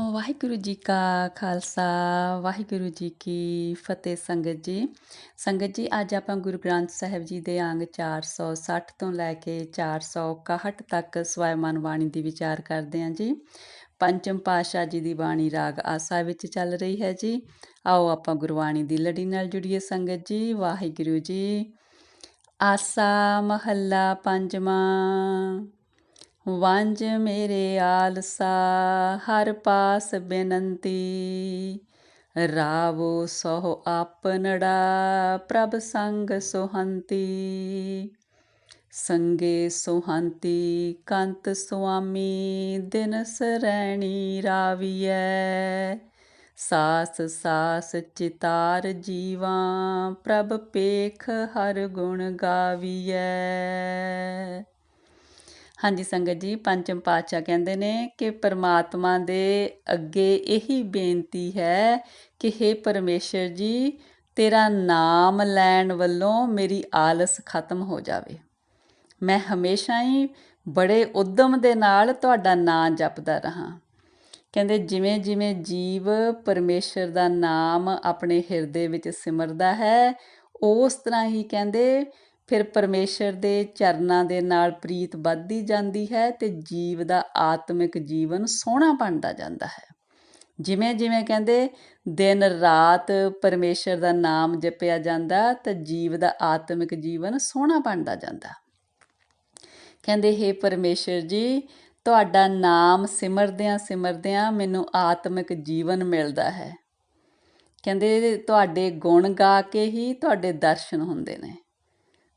ਵਾਹਿਗੁਰੂ ਜੀ ਕਾ ਖਾਲਸਾ, ਵਾਹਿਗੁਰੂ ਜੀ ਕੀ ਫਤਿਹ ਸੰਗਤ ਜੀ। ਸੰਗਤ ਜੀ, ਅੱਜ ਆਪਾਂ ਗੁਰੂ ਗ੍ਰੰਥ ਸਾਹਿਬ ਜੀ ਦੇ ਅੰਗ 460 ਤੋਂ ਲੈ ਕੇ 461 ਤੱਕ ਸਵੈਮਨ ਬਾਣੀ ਦੀ ਵਿਚਾਰ ਕਰਦੇ ਹਾਂ ਜੀ। ਪੰਚਮ ਪਾਸ਼ਾ ਜੀ ਦੀ ਬਾਣੀ ਰਾਗ ਆਸਾ ਵਿੱਚ ਚੱਲ ਰਹੀ ਹੈ ਜੀ। ਆਓ ਆਪਾਂ ਗੁਰਬਾਣੀ ਦੀ ਲੜੀ ਨਾਲ ਜੁੜੀਏ ਸੰਗਤ ਜੀ। ਵਾਹਿਗੁਰੂ ਜੀ, ਆਸਾ ਮਹੱਲਾ ਪੰਜਵਾਂ। ਵੰਜ ਮੇਰੇ ਆਲਸਾ, ਹਰ ਪਾਸ ਬੇਨੰਤੀ। ਰਾਵੋ ਸੋ ਆਪਨੜਾ ਪ੍ਰਭ ਸੰਗ ਸੁਹੰਤੀ। ਸੰਗੇ ਸੁਹੰਤੀ, ਕੰਤ ਸੁਆਮੀ ਦਿਨ ਸਰੈਣੀ ਰਾਵੀਐ। ਸਾਸ ਸਾਸ ਚਿਤਾਰ ਜੀਵਾਂ, ਪ੍ਰਭ ਪੇਖ ਹਰ ਗੁਣ ਗਾਵੀਐ। ਹਾਂਜੀ ਸੰਗਤ ਜੀ, ਪੰਚਮ ਪਾਤਸ਼ਾਹ ਕਹਿੰਦੇ ਨੇ ਕਿ ਪਰਮਾਤਮਾ ਦੇ ਅੱਗੇ ਇਹੀ ਬੇਨਤੀ ਹੈ ਕਿ हे ਪਰਮੇਸ਼ਰ ਜੀ, ਤੇਰਾ ਨਾਮ ਲੈਣ ਵੱਲੋਂ ਮੇਰੀ ਆਲਸ ਖਤਮ ਹੋ ਜਾਵੇ। ਮੈਂ ਹਮੇਸ਼ਾ ਹੀ ਬੜੇ ਉਦਮ ਦੇ ਨਾਲ ਤੁਹਾਡਾ ਨਾਮ ਜਪਦਾ ਰਹਾ। ਕਹਿੰਦੇ ਜਿਵੇਂ ਜਿਵੇਂ ਜੀਵ ਪਰਮੇਸ਼ਰ ਦਾ ਨਾਮ ਆਪਣੇ ਹਿਰਦੇ ਵਿੱਚ ਸਿਮਰਦਾ ਹੈ, ਉਸ ਤਰ੍ਹਾਂ ਹੀ ਕਹਿੰਦੇ ਫਿਰ ਪਰਮੇਸ਼ਰ ਦੇ ਚਰਨਾਂ ਦੇ ਨਾਲ ਪ੍ਰੀਤ ਵੱਧਦੀ ਜਾਂਦੀ ਹੈ ਤੇ ਜੀਵ ਦਾ ਆਤਮਿਕ ਜੀਵਨ ਸੋਹਣਾ ਬਣਦਾ ਜਾਂਦਾ ਹੈ। ਜਿਵੇਂ ਜਿਵੇਂ ਕਹਿੰਦੇ, ਦਿਨ ਰਾਤ ਪਰਮੇਸ਼ਰ ਦਾ ਨਾਮ ਜਪਿਆ ਜਾਂਦਾ ਤਾਂ ਜੀਵ ਦਾ ਆਤਮਿਕ ਜੀਵਨ ਸੋਹਣਾ ਬਣਦਾ ਜਾਂਦਾ। ਕਹਿੰਦੇ, ਹੈ ਪਰਮੇਸ਼ਰ ਜੀ, ਤੁਹਾਡਾ ਨਾਮ ਸਿਮਰਦਿਆਂ ਸਿਮਰਦਿਆਂ ਮੈਨੂੰ ਆਤਮਿਕ ਜੀਵਨ ਮਿਲਦਾ ਹੈ। ਕਹਿੰਦੇ, ਤੁਹਾਡੇ ਗੁਣ ਗਾ ਕੇ ਹੀ ਤੁਹਾਡੇ ਦਰਸ਼ਨ ਹੁੰਦੇ ਨੇ।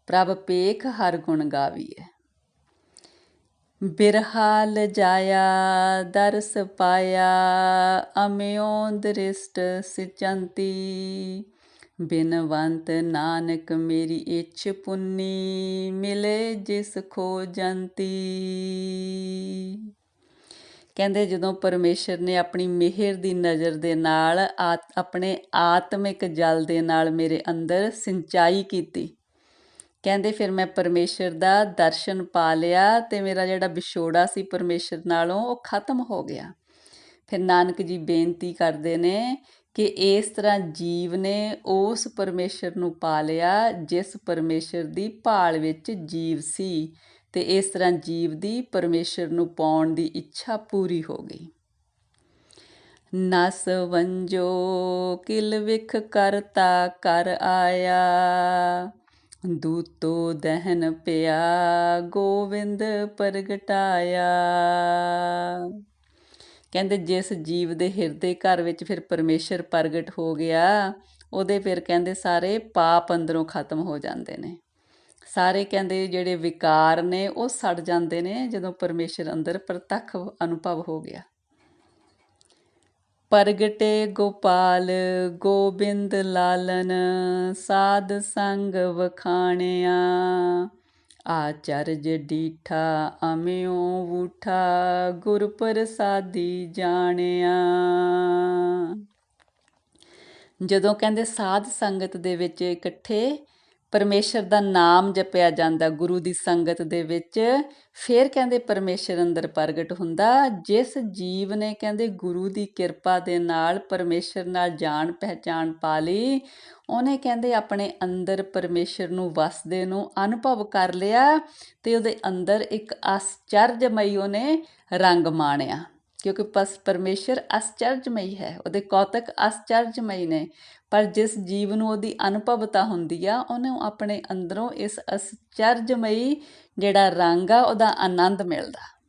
ਪ੍ਰਭ ਪੇਖ ਹਰ ਗੁਣ ਗਾਵੀਐ। ਬਿਰਹਾ ਲਜਾਇਆ ਦਰਸ ਪਾਇਆ ਅਮਿਓ ਦ੍ਰਿਸ਼ਟ ਸਿਚੰਤੀ। ਬਿਨਵੰਤ ਨਾਨਕ ਮੇਰੀ ਇੱਛ ਪੁੰਨੀ, ਮਿਲੇ ਜਿਸ ਖੋਜੰਤੀ ਕਹਿੰਦੇ ਜਦੋਂ ਪਰਮੇਸ਼ਰ ਨੇ ਆਪਣੀ ਮਿਹਰ ਦੀ ਨਜ਼ਰ ਦੇ ਨਾਲ ਆਪਣੇ ਆਤਮਿਕ ਜਲ ਦੇ ਨਾਲ ਮੇਰੇ ਅੰਦਰ ਸਿੰਚਾਈ ਕੀਤੀ ਕਹਿੰਦੇ ਫਿਰ ਮੈਂ ਪਰਮੇਸ਼ਰ ਦਾ ਦਰਸ਼ਨ ਪਾ ਲਿਆ ਤੇ ਮੇਰਾ ਜਿਹੜਾ ਵਿਛੋੜਾ ਸੀ ਪਰਮੇਸ਼ਰ ਨਾਲੋਂ ਉਹ ਖਤਮ ਹੋ ਗਿਆ। ਫਿਰ ਨਾਨਕ ਜੀ ਬੇਨਤੀ ਕਰਦੇ ਨੇ ਕਿ ਇਸ ਤਰ੍ਹਾਂ ਜੀਵ ਨੇ ਉਸ ਪਰਮੇਸ਼ਰ ਨੂੰ ਪਾ ਲਿਆ ਜਿਸ ਪਰਮੇਸ਼ਰ ਦੀ ਭਾਲ ਵਿੱਚ ਜੀਵ ਸੀ ਤੇ ਇਸ ਤਰ੍ਹਾਂ ਜੀਵ ਦੀ ਪਰਮੇਸ਼ਰ ਨੂੰ ਪਾਉਣ ਦੀ ਇੱਛਾ ਪੂਰੀ ਹੋ ਗਈ। ਨਸ ਵੰਜੋ ਕਿਲ ਵਿਖ ਕਰਤਾ ਕਰ ਆਇਆ। ਦੂਤੋ ਦਹਨ ਪਿਆ, ਗੋਵਿੰਦ ਪ੍ਰਗਟਾਇਆ। ਕਹਿੰਦੇ ਜਿਸ ਜੀਵ ਦੇ ਹਿਰਦੇ ਘਰ ਵਿੱਚ ਫਿਰ ਪਰਮੇਸ਼ਰ ਪ੍ਰਗਟ ਹੋ ਗਿਆ, ਉਹਦੇ ਫਿਰ ਕਹਿੰਦੇ ਸਾਰੇ ਪਾਪ ਅੰਦਰੋਂ ਖਤਮ ਹੋ ਜਾਂਦੇ ਨੇ। ਸਾਰੇ ਕਹਿੰਦੇ ਜਿਹੜੇ ਵਿਕਾਰ ਨੇ, ਉਹ ਸੜ ਜਾਂਦੇ ਨੇ ਜਦੋਂ ਪਰਮੇਸ਼ਰ ਅੰਦਰ ਪ੍ਰਤੱਖ ਅਨੁਭਵ ਹੋ ਗਿਆ। ਪ੍ਰਗਟੇ ਗੋਪਾਲ, ਗੋਬਿੰਦ ਲਾਲਨ, ਸਾਧ ਸੰਗ ਵਖਾਣਿਆ। ਆਚਰਜ ਡੀਠਾ ਅਮਿਉ ਉਠਾ ਗੁਰ ਪ੍ਰਸਾਦੀ ਜਾਣਿਆ। ਜਦੋਂ ਕਹਿੰਦੇ ਸਾਧ ਸੰਗਤ ਦੇ ਵਿੱਚ ਇਕੱਠੇ ਪਰਮੇਸ਼ਰ ਦਾ ਨਾਮ ਜਪਿਆ ਜਾਂਦਾ ਗੁਰੂ ਦੀ ਸੰਗਤ ਦੇ ਵਿੱਚ, ਫਿਰ ਕਹਿੰਦੇ ਪਰਮੇਸ਼ਰ ਅੰਦਰ ਪ੍ਰਗਟ ਹੁੰਦਾ, ਜਿਸ ਜੀਵ ਨੇ ਕਹਿੰਦੇ ਗੁਰੂ ਦੀ ਕਿਰਪਾ ਦੇ ਨਾਲ ਪਰਮੇਸ਼ਰ ਨਾਲ ਜਾਣ ਪਹਿਚਾਨ ਪਾ ਲਈ, ਉਹਨੇ ਕਹਿੰਦੇ ਆਪਣੇ ਅੰਦਰ ਪਰਮੇਸ਼ਰ ਨੂੰ ਵਸਦੇ ਨੂੰ ਅਨੁਭਵ ਕਰ ਲਿਆ ਤੇ ਉਹਦੇ ਅੰਦਰ ਇੱਕ ਆਸ਼ਚਰਜਮਈ ਉਹਨੇ ਰੰਗ ਮਾਣਿਆ, ਕਿਉਂਕਿ ਪਸ, ਪਰਮੇਸ਼ਰ ਆਸਚਰਜਮਈ ਹੈ, ਉਹਦੇ ਕੌਤਕ ਆਸਚਰਜਮਈ ਨੇ ਪਰ ਜਿਸ ਜੀਵ ਨੂੰ ਉਹਦੀ ਅਨੁਭਵਤਾ ਹੁੰਦੀ ਆ, ਉਹਨੂੰ ਆਪਣੇ ਅੰਦਰੋਂ ਇਸ ਅਸਚਰਜਮਈ ਜਿਹੜਾ ਰੰਗ ਆ, ਉਹਦਾ ਆਨੰਦ ਮਿਲਦਾ।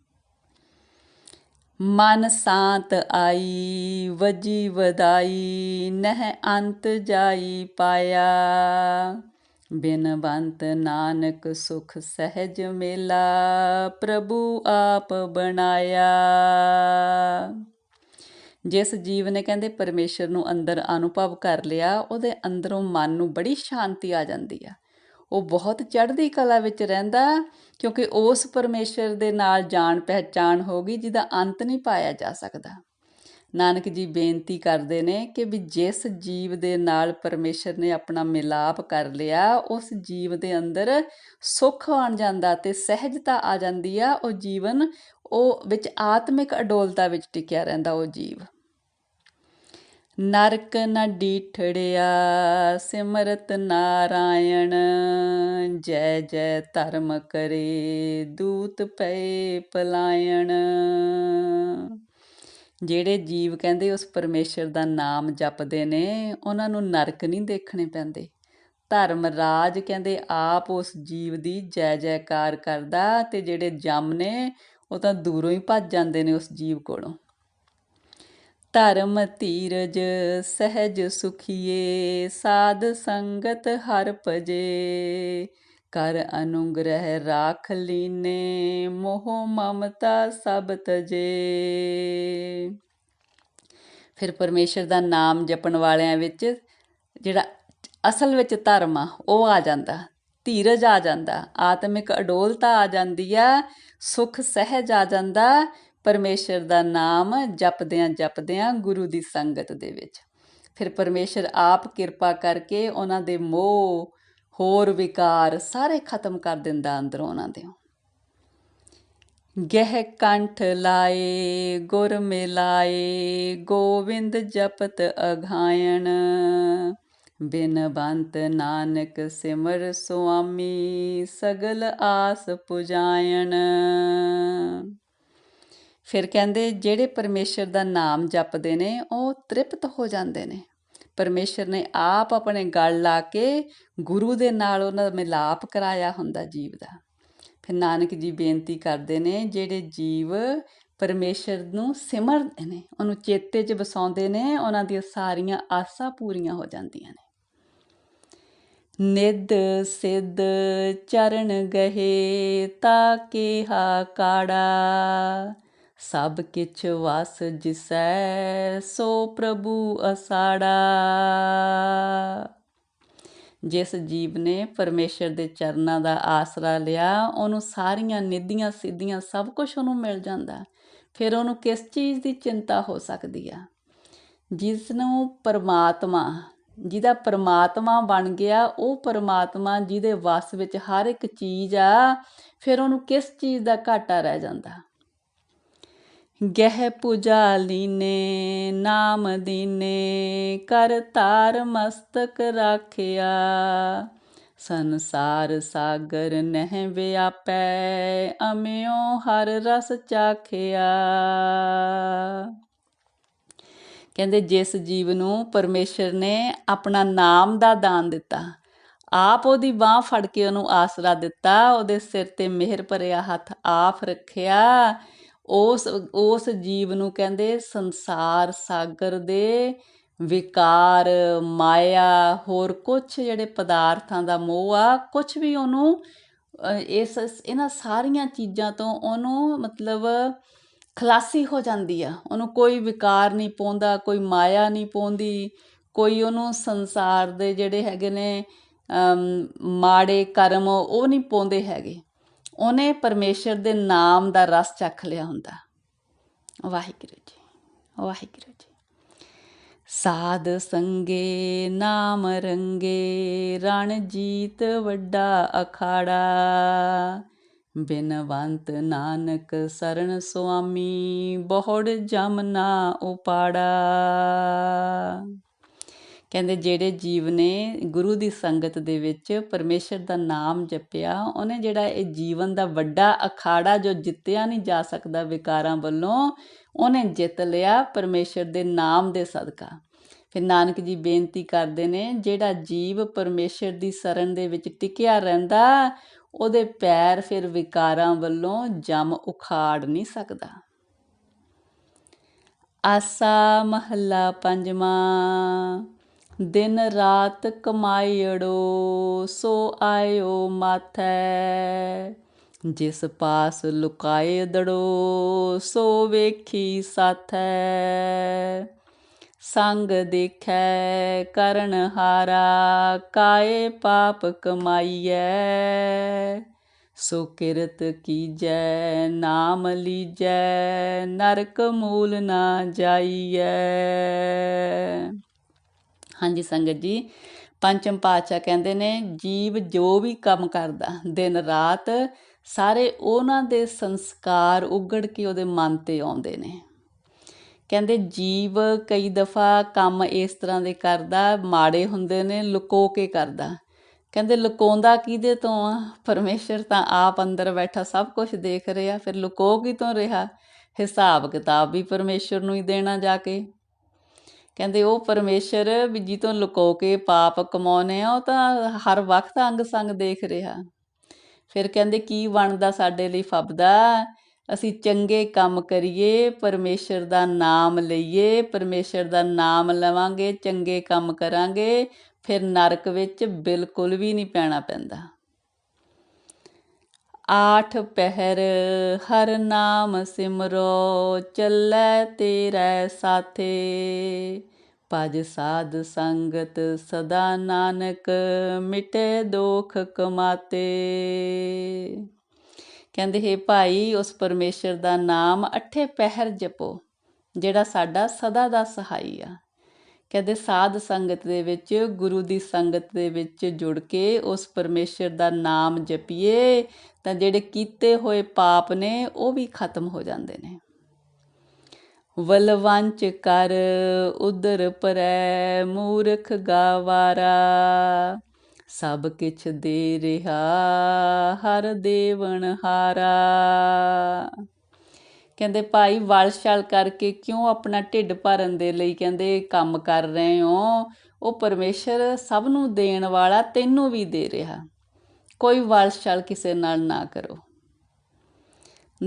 ਮਨ ਸ਼ਾਂਤ ਆਈ, ਵਜੀ ਵਦਾਈ ਨਹਿ ਅੰਤ ਜਾਈ ਪਾਇਆ। ਬਿਨਵੰਤ ਨਾਨਕ ਸੁਖ ਸਹਿਜ ਮੇਲਾ, ਪ੍ਰਭੂ ਆਪ ਬਣਾਇਆ। ਜਿਸ ਜੀਵ ਨੇ ਕਹਿੰਦੇ ਪਰਮੇਸ਼ਰ ਨੂੰ ਅੰਦਰ ਅਨੁਭਵ ਕਰ ਲਿਆ, ਉਹਦੇ ਅੰਦਰੋਂ ਮਨ ਨੂੰ ਬੜੀ ਸ਼ਾਂਤੀ ਆ ਜਾਂਦੀ ਆ। ਉਹ ਬਹੁਤ ਚੜ੍ਹਦੀ ਕਲਾ ਵਿੱਚ ਰਹਿੰਦਾ, ਕਿਉਂਕਿ ਉਸ ਪਰਮੇਸ਼ਰ ਦੇ ਨਾਲ ਜਾਣ ਪਹਿਚਾਨ ਹੋ ਗਈ, ਜਿਹਦਾ ਅੰਤ ਨਹੀਂ ਪਾਇਆ ਜਾ ਸਕਦਾ। ਨਾਨਕ ਜੀ ਬੇਨਤੀ ਕਰਦੇ ਨੇ ਕਿ ਵੀ ਜਿਸ ਜੀਵ ਦੇ ਨਾਲ ਪਰਮੇਸ਼ਰ ਨੇ ਆਪਣਾ ਮਿਲਾਪ ਕਰ ਲਿਆ, ਉਸ ਜੀਵ ਦੇ ਅੰਦਰ ਸੁੱਖ ਆਣ ਜਾਂਦਾ ਤੇ ਸਹਿਜਤਾ ਆ ਜਾਂਦੀ ਆ, ਉਹ ਜੀਵਨ ਉਹ ਵਿੱਚ ਆਤਮਿਕ ਅਡੋਲਤਾ ਵਿੱਚ ਟਿਕਿਆ ਰਹਿੰਦਾ ਉਹ ਜੀਵ। ਨਰਕ ਨ ਡੀਠੜਿਆ, ਸਿਮਰਤ ਨਾਰਾਇਣ, ਜੈ ਜੈ ਧਰਮ ਕਰੇ, ਦੂਤ ਪਏ ਪਲਾਇਣ। ਜਿਹੜੇ ਜੀਵ ਕਹਿੰਦੇ ਉਸ ਪਰਮੇਸ਼ਰ ਦਾ ਨਾਮ ਜਪਦੇ ਨੇ, ਉਹਨਾਂ ਨੂੰ ਨਰਕ ਨਹੀਂ ਦੇਖਣੇ ਪੈਂਦੇ। ਧਰਮ ਰਾਜ ਕਹਿੰਦੇ ਆਪ ਉਸ ਜੀਵ ਦੀ ਜੈ ਜੈਕਾਰ ਕਰਦਾ ਤੇ ਜਿਹੜੇ ਜਮ ਨੇ ਉਹ ਤਾਂ ਦੂਰੋਂ ਹੀ ਭੱਜ ਜਾਂਦੇ ਨੇ ਉਸ ਜੀਵ ਕੋਲੋਂ। ਧਰਮ ਧੀਰਜ ਸਹਿਜ ਸੁਖੀਏ, ਸਾਧ ਸੰਗਤ ਹਰ ਭਜੇ। ਕਰ ਅਨੁਗ੍ਰਹਿ ਰਾਖ ਲੀਨੇ, ਮੋਹ ਮਮਤਾ ਸਭ ਤਜੇ। ਫਿਰ ਪਰਮੇਸ਼ਰ ਦਾ ਨਾਮ ਜਪਣ ਵਾਲਿਆਂ ਵਿੱਚ ਜਿਹੜਾ ਅਸਲ ਵਿੱਚ ਧਰਮ ਆ, ਉਹ ਆ ਜਾਂਦਾ। ਧੀਰਜ ਆ ਜਾਂਦਾ, ਆਤਮਿਕ ਅਡੋਲਤਾ ਆ ਜਾਂਦੀ ਆ, ਸੁਖ ਸਹਿਜ ਆ ਜਾਂਦਾ, ਪਰਮੇਸ਼ਰ ਦਾ ਨਾਮ ਜਪਦਿਆਂ ਜਪਦਿਆਂ ਗੁਰੂ ਦੀ ਸੰਗਤ ਦੇ ਵਿੱਚ। ਫਿਰ ਪਰਮੇਸ਼ਰ ਆਪ ਕਿਰਪਾ ਕਰਕੇ ਉਹਨਾਂ ਦੇ ਮੋਹ, ਹੋਰ ਵਿਕਾਰ ਸਾਰੇ ਖਤਮ ਕਰ ਦਿੰਦਾ ਅੰਦਰੋਂ ਉਹਨਾਂ ਦੇ। ਗਹਿ ਕੰਠ ਲਾਏ, ਗੁਰ ਮਿਲਾਏ, ਗੋਵਿੰਦ ਜਪਤ ਅਘਾਇਣ ਬਿਨ ਬੰਤ ਨਾਨਕ ਸਿਮਰ ਸੁਆਮੀ ਸਗਲ ਆਸ ਪੁਜਾਇਣ। ਫਿਰ ਕਹਿੰਦੇ, ਜਿਹੜੇ ਪਰਮੇਸ਼ਰ ਦਾ ਨਾਮ ਜਪਦੇ ਨੇ, ਉਹ ਤ੍ਰਿਪਤ ਹੋ ਜਾਂਦੇ ਨੇ। ਪਰਮੇਸ਼ਰ ਨੇ ਆਪ ਆਪਣੇ ਗਲ ਲਾ ਕੇ ਗੁਰੂ ਦੇ ਨਾਲ ਉਹਨਾਂ ਦਾ ਮਿਲਾਪ ਕਰਾਇਆ ਹੁੰਦਾ ਜੀਵ ਦਾ। ਫਿਰ ਨਾਨਕ ਜੀ ਬੇਨਤੀ ਕਰਦੇ ਨੇ, ਜਿਹੜੇ ਜੀਵ ਪਰਮੇਸ਼ਰ ਨੂੰ ਸਿਮਰਦੇ ਨੇ, ਉਹਨੂੰ ਚੇਤੇ 'ਚ ਵਸਾਉਂਦੇ ਨੇ, ਉਹਨਾਂ ਦੀਆਂ ਸਾਰੀਆਂ ਆਸਾਂ ਪੂਰੀਆਂ ਹੋ ਜਾਂਦੀਆਂ ਨੇ। ਨਿਦ ਸਿੱਧ ਚਰਨ ਗਹੇ, ਤਾ ਹਾ ਕਾੜਾ, ਸਭ ਕਿਛ ਵਸ ਜਿਸੈ, ਸੋ ਪ੍ਰਭੂ ਅਸਾੜਾ। ਜਿਸ ਜੀਵ ਨੇ ਪਰਮੇਸ਼ਰ ਦੇ ਚਰਨਾਂ ਦਾ ਆਸਰਾ ਲਿਆ, ਉਹਨੂੰ ਸਾਰੀਆਂ ਨਿਧੀਆਂ ਸਿੱਧੀਆਂ ਸਭ ਕੁਝ ਉਹਨੂੰ ਮਿਲ ਜਾਂਦਾ। ਫਿਰ ਉਹਨੂੰ ਕਿਸ ਚੀਜ਼ ਦੀ ਚਿੰਤਾ ਹੋ ਸਕਦੀ ਆ? ਜਿਸ ਨੂੰ ਪਰਮਾਤਮਾ, ਜਿਹਦਾ ਪਰਮਾਤਮਾ ਬਣ ਗਿਆ, ਉਹ ਪਰਮਾਤਮਾ ਜਿਹਦੇ ਵਸ ਵਿੱਚ ਹਰ ਇੱਕ ਚੀਜ਼ ਆ, ਫਿਰ ਉਹਨੂੰ ਕਿਸ ਚੀਜ਼ ਦਾ ਘਾਟਾ ਰਹਿ ਜਾਂਦਾ? ਗਹਿ ਪੂਜਾ ਲੀਨੇ ਨਾਮ ਦੀਨੇ ਕਰ ਤਾਰ ਮਸਤਕ ਰਾਖਿਆ। ਸੰਸਾਰ ਸਾਗਰ ਨਹਿ ਵਿਆਪੈ, ਅਮਿਓ ਹਰ ਰਸ ਚਾਖਿਆ। ਕਹਿੰਦੇ ਜਿਸ ਜੀਵ ਨੂੰ ਪਰਮੇਸ਼ਰ ਨੇ ਆਪਣਾ ਨਾਮ ਦਾ ਦਾਨ ਦਿੱਤਾ, ਆਪ ਉਹਦੀ ਬਾਹ ਫੜ ਕੇ ਉਹਨੂੰ ਆਸਰਾ ਦਿੱਤਾ, ਉਹਦੇ ਸਿਰ ਤੇ ਮਿਹਰ ਭਰਿਆ ਹੱਥ ਆਪ ਰੱਖਿਆ, ਉਸ ਉਸ ਜੀਵ ਨੂੰ ਕਹਿੰਦੇ ਸੰਸਾਰ ਸਾਗਰ ਦੇ ਵਿਕਾਰ, ਮਾਇਆ, ਹੋਰ ਕੁਝ ਜਿਹੜੇ ਪਦਾਰਥਾਂ ਦਾ ਮੋਹ ਆ ਕੁਝ ਵੀ ਉਹਨੂੰ ਇਸ ਇਹਨਾਂ ਸਾਰੀਆਂ ਚੀਜ਼ਾਂ ਤੋਂ ਉਹਨੂੰ ਮਤਲਬ ਖਲਾਸੀ ਹੋ ਜਾਂਦੀ ਆ। ਉਹਨੂੰ ਕੋਈ ਵਿਕਾਰ ਨਹੀਂ ਪਾਉਂਦਾ, ਕੋਈ ਮਾਇਆ ਨਹੀਂ ਪਾਉਂਦੀ, ਕੋਈ ਉਹਨੂੰ ਸੰਸਾਰ ਦੇ ਜਿਹੜੇ ਹੈਗੇ ਨੇ ਮਾੜੇ ਕਰਮ ਉਹ ਨਹੀਂ ਪਾਉਂਦੇ ਹੈਗੇ। ਉਹਨੇ ਪਰਮੇਸ਼ਰ ਦੇ ਨਾਮ ਦਾ ਰਸ ਚੱਖ ਲਿਆ ਹੁੰਦਾ। ਵਾਹਿਗੁਰੂ ਜੀ ਵਾਹਿਗੁਰੂ ਜੀ। ਸਾਧ ਸੰਗੇ, ਨਾਮ ਰੰਗੇ, ਰਣ ਜੀਤ ਵੱਡਾ ਅਖਾੜਾ। ਬਿਨਵੰਤ ਨਾਨਕ ਸਰਣ ਸੁਆਮੀ, ਬਹੁੜ ਜਮਨਾ ਉਪਾੜਾ। ਕਹਿੰਦੇ ਜਿਹੜੇ ਜੀਵ ਨੇ ਗੁਰੂ ਦੀ ਸੰਗਤ ਦੇ ਵਿੱਚ ਪਰਮੇਸ਼ਰ ਦਾ ਨਾਮ ਜਪਿਆ, ਉਹਨੇ ਜਿਹੜਾ ਇਹ ਜੀਵਨ ਦਾ ਵੱਡਾ ਅਖਾੜਾ ਜੋ ਜਿੱਤਿਆ ਨਹੀਂ ਜਾ ਸਕਦਾ ਵਿਕਾਰਾਂ ਵੱਲੋਂ ਉਹਨੇ ਜਿੱਤ ਲਿਆ ਪਰਮੇਸ਼ਰ ਦੇ ਨਾਮ ਦੇ ਸਦਕਾ। ਫਿਰ ਨਾਨਕ ਜੀ ਬੇਨਤੀ ਕਰਦੇ ਨੇ, ਜਿਹੜਾ ਜੀਵ ਪਰਮੇਸ਼ਰ ਦੀ ਸ਼ਰਨ ਦੇ ਵਿੱਚ ਟਿਕਿਆ ਰਹਿੰਦਾ, ਉਹਦੇ ਪੈਰ ਫਿਰ ਵਿਕਾਰਾਂ ਵੱਲੋਂ ਜਮ ਉਖਾੜ ਨਹੀਂ ਸਕਦਾ। ਆਸਾ ਮਹੱਲਾ ਪੰਜਵਾਂ, ਦਿਨ ਰਾਤ ਕਮਾਈੜੋ ਸੋ ਆਇਓ ਮਾਥੈ। ਜਿਸ ਪਾਸ ਲੁਕਾਏ ਦੜੋ, ਸੋ ਵੇਖੀ ਸਾਥੈ। ਸੰਗ ਦੇਖੈ, ਕਰਨ ਹਾਰਾ, ਕਾਏ ਪਾਪ ਕਮਾਈਐ। ਸੋ ਕਿਰਤ ਕੀਜੈ, ਨਾਮ ਲੀਜੈ, ਨਰਕ ਮੂਲ ਨਾ ਜਾਈਐ। ਹਾਂਜੀ ਸੰਗਤ ਜੀ, ਪੰਚਮ ਪਾਤਸ਼ਾਹ ਕਹਿੰਦੇ ਨੇ, ਜੀਵ ਜੋ ਵੀ ਕੰਮ ਕਰਦਾ, ਦਿਨ ਰਾਤ ਸਾਰੇ ਉਹਨਾਂ ਦੇ ਸੰਸਕਾਰ ਉਗੜ ਕੇ ਉਹਦੇ ਮਨ ਤੇ ਆਉਂਦੇ ਨੇ। ਕਹਿੰਦੇ ਜੀਵ ਕਈ ਦਫਾ ਕੰਮ ਇਸ ਤਰ੍ਹਾਂ ਦੇ ਕਰਦਾ, ਮਾੜੇ ਹੁੰਦੇ ਨੇ, ਲੁਕੋ ਕੇ ਕਰਦਾ। ਕਹਿੰਦੇ ਲੁਕਾਉਂਦਾ ਕਿਹਦੇ ਤੋਂ ਆ? ਪਰਮੇਸ਼ਰ ਤਾਂ ਆਪ ਅੰਦਰ ਬੈਠਾ, ਸਭ ਕੁਝ ਦੇਖ ਰਿਹਾ, ਫਿਰ ਲੁਕੋ ਕਿਤੋਂ ਰਿਹਾ? ਹਿਸਾਬ ਕਿਤਾਬ ਵੀ ਪਰਮੇਸ਼ਰ ਨੂੰ ਹੀ ਦੇਣਾ ਜਾ ਕੇ। ਕਹਿੰਦੇ ਉਹ ਪਰਮੇਸ਼ਰ ਵੀ ਜੀ ਤੋਂ ਲੁਕੋ ਕੇ ਪਾਪ ਕਮਾਉਨੇ ਆ, ਉਹ ਤਾਂ ਹਰ ਵਕਤ ਅੰਗ ਸੰਗ ਦੇਖ ਰਿਹਾ। ਫਿਰ ਕਹਿੰਦੇ, ਕੀ ਬਣਦਾ ਸਾਡੇ ਲਈ ਫਬਦਾ? ਅਸੀਂ ਚੰਗੇ ਕੰਮ ਕਰੀਏ, ਪਰਮੇਸ਼ਰ ਦਾ ਨਾਮ ਲਈਏ, ਪਰਮੇਸ਼ਰ ਦਾ ਨਾਮ ਲਵਾਂਗੇ, ਚੰਗੇ ਕੰਮ ਕਰਾਂਗੇ, ਫਿਰ ਨਰਕ ਵਿੱਚ ਬਿਲਕੁਲ ਵੀ ਨਹੀਂ ਪੈਣਾ ਪੈਂਦਾ। ਆਠ ਪਹਿਰ ਹਰ ਨਾਮ ਸਿਮਰੋ, ਚੱਲੈ ਤੇਰੇ ਸਾਥੇ। ਭਜ ਸਾਧ ਸੰਗਤ ਸਦਾ ਨਾਨਕ, ਮਿਟੇ ਦੋਖ ਕਮਾਤੇ। ਕਹਿੰਦੇ, ਹੈ ਭਾਈ, ਉਸ ਪਰਮੇਸ਼ਰ ਦਾ ਨਾਮ ਅਠੇ ਪਹਿਰ ਜਪੋ, ਜਿਹੜਾ ਸਾਡਾ ਸਦਾ ਦਾ ਸਹਾਈ ਆ। ਕਹਿੰਦੇ, ਸਾਧ ਸੰਗਤ ਦੇ ਵਿੱਚ, ਗੁਰੂ ਦੀ ਸੰਗਤ ਦੇ ਵਿੱਚ ਜੁੜ ਕੇ ਉਸ ਪਰਮੇਸ਼ਰ ਦਾ ਨਾਮ ਜਪੀਏ, ਤਾਂ ਜਿਹੜੇ ਕੀਤੇ ਹੋਏ ਪਾਪ ਨੇ, ਉਹ ਵੀ ਖਤਮ ਹੋ ਜਾਂਦੇ ਨੇ। ਵਲਵੰਚ ਕਰ ਉਦਰ ਪਰੈ ਮੂਰਖ ਗਾਵਾਰਾ। ਸਭ ਕਿਛ ਦੇ ਰਿਹਾ ਹਰ ਦੇਵਨ ਹਾਰਾ। ਕਹਿੰਦੇ, ਭਾਈ ਵਲਸ਼ਲ ਕਰਕੇ ਕਿਉਂ ਆਪਣਾ ਢਿੱਡ ਭਰਨ ਦੇ ਲਈ ਕਹਿੰਦੇ ਕੰਮ ਕਰ ਰਹੇ ਹੋ? ਉਹ ਪਰਮੇਸ਼ਰ ਸਭ ਨੂੰ ਦੇਣ ਵਾਲਾ ਤੈਨੂੰ ਵੀ ਦੇ ਰਿਹਾ। ਕੋਈ ਵਲਸ਼ਲ ਕਿਸੇ ਨਾਲ ਨਾ ਕਰੋ।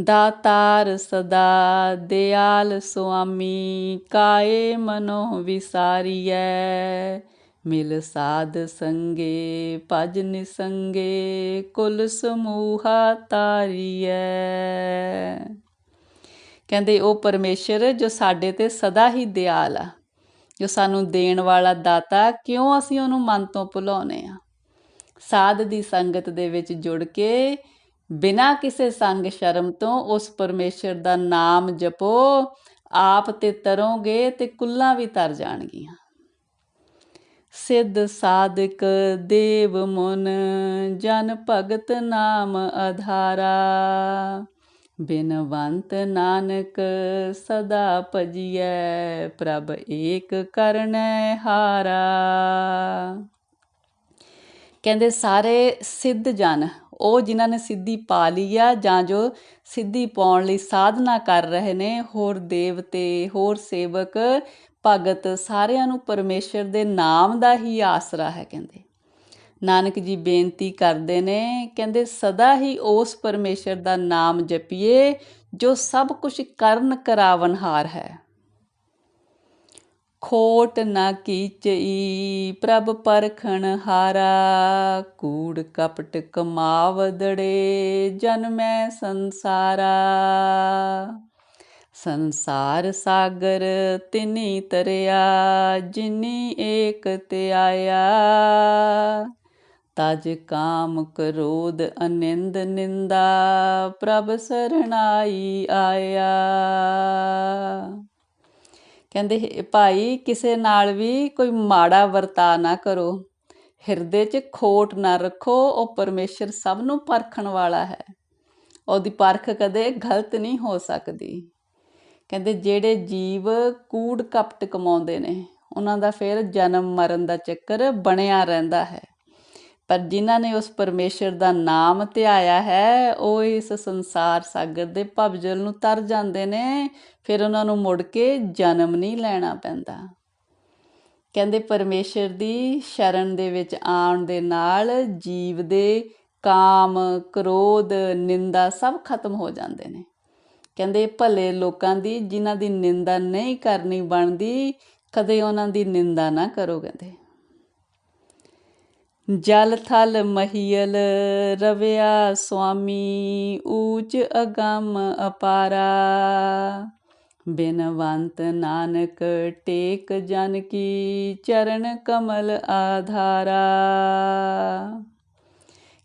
ਦਾਤਾਰ ਸਦਾ ਦਿਆਲ ਸੁਆਮੀ, ਕਾਏ ਮਨੋ ਵਿਸਾਰੀਐ। ਮਿਲ ਸਾਧ ਸੰਗੇ, ਭਜ ਨਿਸੰਗੇ, ਕੁਲ ਸਮੂਹਾ ਤਾਰੀਐ ਕਹਿੰਦੇ, ਉਹ ਪਰਮੇਸ਼ਰ ਜੋ ਸਾਡੇ ਤੇ ਸਦਾ ਹੀ ਦਿਆਲ ਆ, ਜੋ ਸਾਨੂੰ ਦੇਣ ਵਾਲਾ ਦਾਤਾ, ਕਿਉਂ ਅਸੀਂ ਉਹਨੂੰ ਮਨ ਤੋਂ ਭੁਲਾਉਨੇ ਆ? ਸਾਧ ਦੀ ਸੰਗਤ ਦੇ ਵਿੱਚ ਜੁੜ ਕੇ ਬਿਨਾਂ ਕਿਸੇ ਸੰਗ ਸ਼ਰਮ ਤੋਂ ਉਸ ਪਰਮੇਸ਼ਰ ਦਾ ਨਾਮ ਜਪੋ, ਆਪ ਤੇ ਤਰੋਗੇ ਤੇ ਕੁੱਲਾਂ ਵੀ ਤਰ ਜਾਣਗੀਆਂ। ਸਿੱਧ ਸਾਧਕ ਦੇਵ ਮਨ, ਜਨ ਭਗਤ ਨਾਮ ਆਧਾਰਾ ਬਿਨਵੰਤ ਨਾਨਕ ਸਦਾ ਭਜੀਐ, ਪ੍ਰਭ ਏਕ ਕਰਨੈ ਹਾਰਾ। ਕਹਿੰਦੇ ਸਾਰੇ ਸਿੱਧ ਜਨ ਉਹ ਜਿਨ੍ਹਾਂ ਨੇ ਸਿੱਧੀ ਪਾ ਲਈ ਆ ਜਾਂ ਜੋ ਸਿੱਧੀ ਪਾਉਣ ਲਈ ਸਾਧਨਾ ਕਰ ਰਹੇ ਨੇ, ਹੋਰ ਦੇਵਤੇ ਹੋਰ ਸੇਵਕ, ਭਗਤ ਸਾਰਿਆਂ ਨੂੰ ਪਰਮੇਸ਼ਰ ਦੇ ਨਾਮ ਦਾ ਹੀ ਆਸਰਾ ਹੈ ਕਹਿੰਦੇ। ਨਾਨਕ ਜੀ ਬੇਨਤੀ ਕਰਦੇ ਨੇ, ਕਹਿੰਦੇ ਸਦਾ ਹੀ ਉਸ ਪਰਮੇਸ਼ਰ ਦਾ ਨਾਮ ਜਪੀਏ ਜੋ ਸਭ ਕੁਝ ਕਰਨ ਕਰਾਵਨਹਾਰ ਹੈ। ਖੋਟ ਨਾ ਕੀਚਈ, ਪ੍ਰਭ ਪਰਖਣ ਹਾਰਾ, ਕੂੜ ਕਪਟ ਕਮਾਵਦੜੇ ਜਨਮੈ ਸੰਸਾਰਾ। ਸੰਸਾਰ ਸਾਗਰ ਤਿਨੀ ਤਰਿਆ, ਜਿਨੀ ਏਕ ਤੇ ਆਇਆ। ਤਜ ਕਾਮ ਕਰੋਧ ਅਨਿੰਦ ਨਿੰਦਾ, ਪ੍ਰਭ ਸਰਣਾਈ ਆਇਆ। ਕਹਿੰਦੇ, ਭਾਈ, ਕਿਸੇ ਨਾਲ ਵੀ ਕੋਈ ਮਾੜਾ ਵਰਤਾ ਨਾ ਕਰੋ। ਹਿਰਦੇ 'ਚ ਖੋਟ ਨਾ ਰੱਖੋ, ਉਹ ਪਰਮੇਸ਼ਰ ਸਭ ਨੂੰ ਪਰਖਣ ਵਾਲਾ ਹੈ। ਉਹਦੀ ਪਰਖ ਕਦੇ ਗਲਤ ਨਹੀਂ ਹੋ ਸਕਦੀ। ਕਹਿੰਦੇ, ਜਿਹੜੇ ਜੀਵ ਕੂੜ ਕਪਟ ਕਮਾਉਂਦੇ ਨੇ, ਉਹਨਾਂ ਦਾ ਫਿਰ ਜਨਮ ਮਰਨ ਦਾ ਚੱਕਰ ਬਣਿਆ ਰਹਿੰਦਾ ਹੈ। ਪਰ ਜਿਨ੍ਹਾਂ ਨੇ ਉਸ ਪਰਮੇਸ਼ਰ ਦਾ ਨਾਮ ਧਿਆਇਆ ਹੈ, ਉਹ ਇਸ ਸੰਸਾਰ ਸਾਗਰ ਦੇ ਭਵਜਲ ਨੂੰ ਤਰ ਜਾਂਦੇ ਨੇ, ਫਿਰ ਉਹਨਾਂ ਨੂੰ ਮੁੜ ਕੇ ਜਨਮ ਨਹੀਂ ਲੈਣਾ ਪੈਂਦਾ। ਕਹਿੰਦੇ ਪਰਮੇਸ਼ਰ ਦੀ ਸ਼ਰਨ ਦੇ ਵਿੱਚ ਆਉਣ ਦੇ ਨਾਲ ਜੀਵ ਦੇ ਕਾਮ, ਕ੍ਰੋਧ, ਨਿੰਦਾ ਸਭ ਖਤਮ ਹੋ ਜਾਂਦੇ ਨੇ। ਕਹਿੰਦੇ ਭਲੇ ਲੋਕਾਂ ਦੀ ਜਿਨ੍ਹਾਂ ਦੀ ਨਿੰਦਾ ਨਹੀਂ ਕਰਨੀ ਬਣਦੀ, ਕਦੇ ਉਹਨਾਂ ਦੀ ਨਿੰਦਾ ਨਾ ਕਰੋ, ਕਹਿੰਦੇ। ਜਲ ਥਲ ਮਹੀਲ ਰਵਿਆ ਸੁਆਮੀ, ਊਚ ਅਗੰਮ ਅਪਾਰਾ। ਬਿਨਵੰਤ ਨਾਨਕ ਟੇਕ ਜਨ ਕੀ ਚਰਨ ਕਮਲ ਆਧਾਰਾ।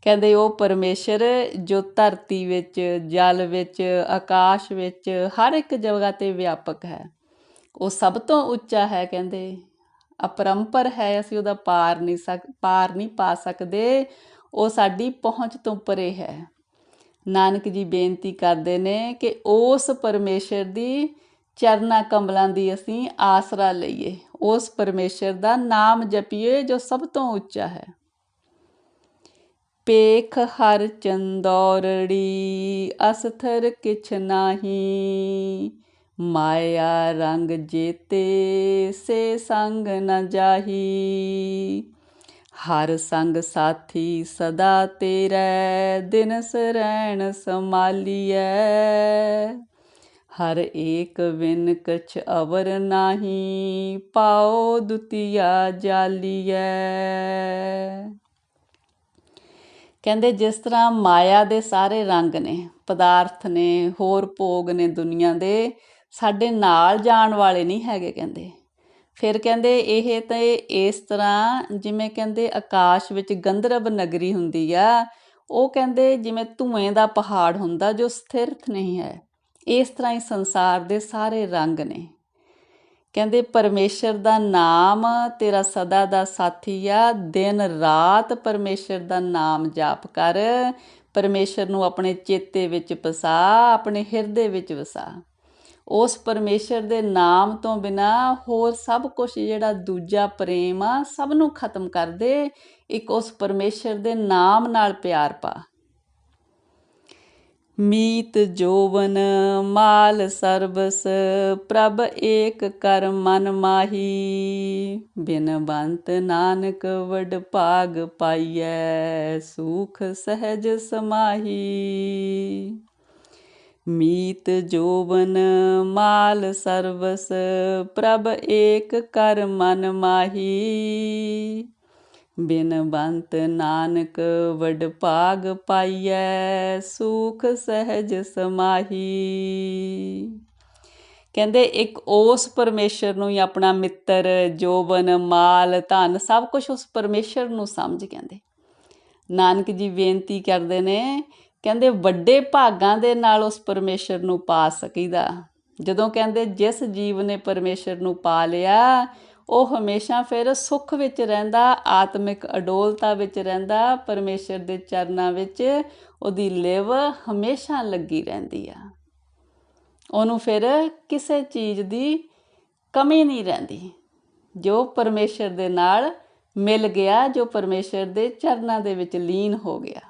ਕਹਿੰਦੇ ਉਹ ਪਰਮੇਸ਼ਰ ਜੋ ਧਰਤੀ ਵਿੱਚ, ਜਲ ਵਿੱਚ, ਆਕਾਸ਼ ਵਿੱਚ ਹਰ ਇੱਕ ਜਗ੍ਹਾ ਤੇ ਵਿਆਪਕ ਹੈ। ਉਹ ਸਭ ਤੋਂ ਉੱਚਾ ਹੈ ਕਹਿੰਦੇ। ਅਪਰੰਪਰ ਹੈ, ਅਸੀਂ ਉਹਦਾ ਪਾਰ ਨਹੀਂ ਸਕ, ਪਾਰ ਨਹੀਂ ਪਾ ਸਕਦੇ, ਉਹ ਸਾਡੀ ਪਹੁੰਚ ਤੋਂ ਪਰੇ ਹੈ। ਨਾਨਕ ਜੀ ਬੇਨਤੀ ਕਰਦੇ ਨੇ ਕਿ ਉਸ ਪਰਮੇਸ਼ਰ ਦੀ ਚਰਨਾ ਕਮਲਾਂ ਦੀ ਅਸੀਂ ਆਸਰਾ ਲਈਏ। ਉਸ ਪਰਮੇਸ਼ਰ ਦਾ ਨਾਮ ਜਪੀਏ ਜੋ ਸਭ ਤੋਂ ਉੱਚਾ ਹੈ। ਪੇਖ ਹਰ ਚੰਦੌਰੜੀ, ਅਸਥਰ ਕਿਛ ਨਾਹੀ ਮਾਇਆ ਰੰਗ ਜੇਤੇ ਸੇ ਸੰਗ ਨ ਜਾਹੀ। ਹਰ ਸੰਗ ਸਾਥੀ ਸਦਾ ਤੇਰੇ ਦਿਨ ਸਰੈਣ ਸਮਾਲੀਐ ਹਰ ਏਕ ਵਿਨ ਕਛ ਅਵਰ ਨਾਹੀ, ਪਾਓ ਦੁਤੀਆ ਜਾਲੀਐ। ਕਹਿੰਦੇ ਜਿਸ ਤਰ੍ਹਾਂ ਮਾਇਆ ਦੇ ਸਾਰੇ ਰੰਗ ਨੇ, ਪਦਾਰਥ ਨੇ, ਹੋਰ ਭੋਗ ਨੇ ਦੁਨੀਆ ਦੇ ਸਾਡੇ ਨਾਲ ਜਾਣ ਵਾਲੇ ਨਹੀਂ ਹੈਗੇ ਕਹਿੰਦੇ। ਫਿਰ ਕਹਿੰਦੇ ਇਹ ਤੇ ਇਸ ਤਰ੍ਹਾਂ ਜਿਵੇਂ ਕਹਿੰਦੇ ਆਕਾਸ਼ ਵਿੱਚ ਗੰਧਰਵ ਨਗਰੀ ਹੁੰਦੀ ਆ, ਉਹ ਕਹਿੰਦੇ ਜਿਵੇਂ ਧੂਏ ਦਾ ਪਹਾੜ ਹੁੰਦਾ ਜੋ ਸਥਿਰਤ ਨਹੀਂ ਹੈ। ਇਸ ਤਰ੍ਹਾਂ ਹੀ ਸੰਸਾਰ ਦੇ ਸਾਰੇ ਰੰਗ ਨੇ। ਕਹਿੰਦੇ ਪਰਮੇਸ਼ਰ ਦਾ ਨਾਮ ਤੇਰਾ ਸਦਾ ਦਾ ਸਾਥੀ ਆ, ਦਿਨ ਰਾਤ ਪਰਮੇਸ਼ਰ ਦਾ ਨਾਮ ਜਾਪ ਕਰ, ਪਰਮੇਸ਼ਰ ਨੂੰ ਆਪਣੇ ਚੇਤੇ ਵਿੱਚ ਵਸਾ, ਆਪਣੇ ਹਿਰਦੇ ਵਿੱਚ ਵਸਾ। ਉਸ ਪਰਮੇਸ਼ਰ ਦੇ ਨਾਮ ਤੋਂ ਬਿਨਾ ਹੋਰ ਸਭ ਕੁਝ ਜਿਹੜਾ ਦੂਜਾ ਪ੍ਰੇਮ ਆ, ਸਭ ਨੂੰ ਖਤਮ ਕਰ ਦੇ, ਇੱਕ ਉਸ ਪਰਮੇਸ਼ਰ ਦੇ ਨਾਮ ਨਾਲ ਪਿਆਰ ਪਾ। ਮੀਤ ਜੋਵਨ, ਮਾਲ ਸਰਬਸ, ਪ੍ਰਭ ਏਕ ਕਰ ਮਨ ਮਾਹੀ। ਬਿਨ ਬੰਤ ਨਾਨਕ ਵਡ ਭਾਗ ਪਾਈਐ, ਸੂਖ ਸਹਿਜ ਸਮਾਹੀ। ਮੀਤ ਜੋਵਨ ਮਾਲ ਸਰਵਸ, ਪ੍ਰਭ ਏਕ ਕਰ ਮਨ ਮਾਹੀ। ਬਿਨ ਨਾਨਕ ਵਡ ਭਾਗ ਪਾਈਐ, ਸੁਖ ਸਹਿਜ ਸਮਾਹੀ। ਕਹਿੰਦੇ ਇੱਕ ਉਸ ਪਰਮੇਸ਼ਰ ਨੂੰ ਹੀ ਆਪਣਾ ਮਿੱਤਰ ਜੋਬਨ ਮਾਲ, ਧਨ, ਸਭ ਕੁਝ ਉਸ ਪਰਮੇਸ਼ਰ ਨੂੰ ਸਮਝ, ਕਹਿੰਦੇ। ਨਾਨਕ ਜੀ ਬੇਨਤੀ ਕਰਦੇ ਨੇ ਕਹਿੰਦੇ ਵੱਡੇ ਭਾਗਾਂ ਦੇ ਨਾਲ ਉਸ ਪਰਮੇਸ਼ਰ ਨੂੰ ਪਾ ਸਕੀਦਾ। ਜਦੋਂ ਕਹਿੰਦੇ ਜਿਸ ਜੀਵ ਨੇ ਪਰਮੇਸ਼ਰ ਨੂੰ ਪਾ ਲਿਆ, ਉਹ ਹਮੇਸ਼ਾ ਫਿਰ ਸੁੱਖ ਵਿੱਚ ਰਹਿੰਦਾ, ਆਤਮਿਕ ਅਡੋਲਤਾ ਵਿੱਚ ਰਹਿੰਦਾ, ਪਰਮੇਸ਼ਰ ਦੇ ਚਰਨਾਂ ਵਿੱਚ ਉਹਦੀ ਲਿਵ ਹਮੇਸ਼ਾ ਲੱਗੀ ਰਹਿੰਦੀ ਆ। ਉਹਨੂੰ ਫਿਰ ਕਿਸੇ ਚੀਜ਼ ਦੀ ਕਮੀ ਨਹੀਂ ਰਹਿੰਦੀ। ਜੋ ਪਰਮੇਸ਼ਰ ਦੇ ਨਾਲ ਮਿਲ ਗਿਆ, ਜੋ ਪਰਮੇਸ਼ਰ ਦੇ ਚਰਨਾਂ ਦੇ ਵਿੱਚ ਲੀਨ ਹੋ ਗਿਆ।